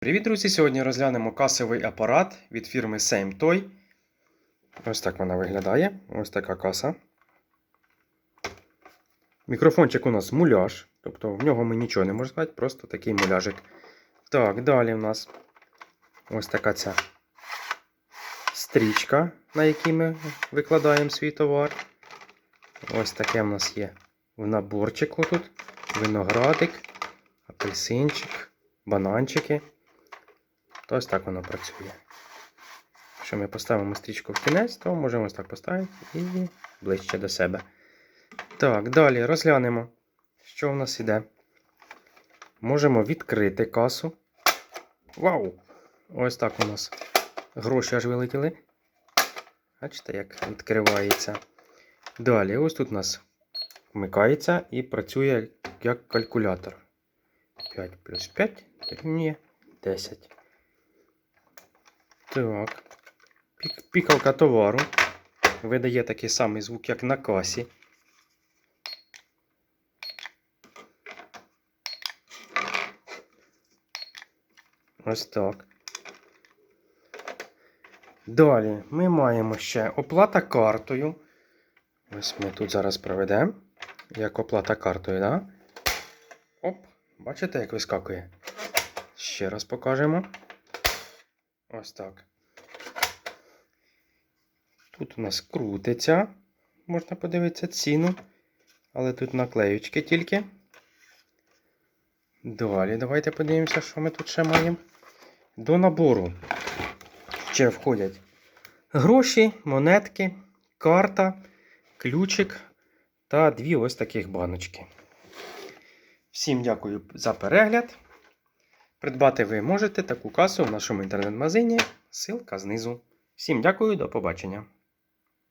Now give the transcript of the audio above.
Привіт, друзі! Сьогодні розглянемо касовий апарат від фірми Same Toy. Ось так вона виглядає. Ось така каса. Мікрофончик у нас муляж, тобто в нього ми нічого не можемо сказати, просто такий муляжик. Так, далі у нас ось така ця стрічка, на якій ми викладаємо свій товар. Ось таке в нас є в наборчику тут. Виноградик, апельсинчик, бананчики. То ось так воно працює. Якщо ми поставимо стрічку в кінець, то можемо ось так поставити і ближче до себе. Так, далі розглянемо, що в нас іде. Можемо відкрити касу. Вау! Ось так у нас гроші аж вилетіли. Бачите, як відкривається. Далі, ось тут у нас вмикається і працює як калькулятор. 5 плюс 5 дорівнює 10. Так. Пікалка товару. Видає такий самий звук, як на касі. Ось так. Далі ми маємо ще оплата картою. Ось ми тут зараз проведемо. Як оплата картою, да? Оп, бачите, як вискакує? Ще раз покажемо. Ось так. Тут у нас крутиться. Можна подивитися ціну. Але тут наклеючки тільки. Далі, давайте подивимося, що ми тут ще маємо. До набору ще входять гроші, монетки, карта, ключик та дві ось таких баночки. Всім дякую за перегляд. Придбати ви можете таку касу в нашому інтернет-магазині. Силка знизу. Всім дякую, до побачення.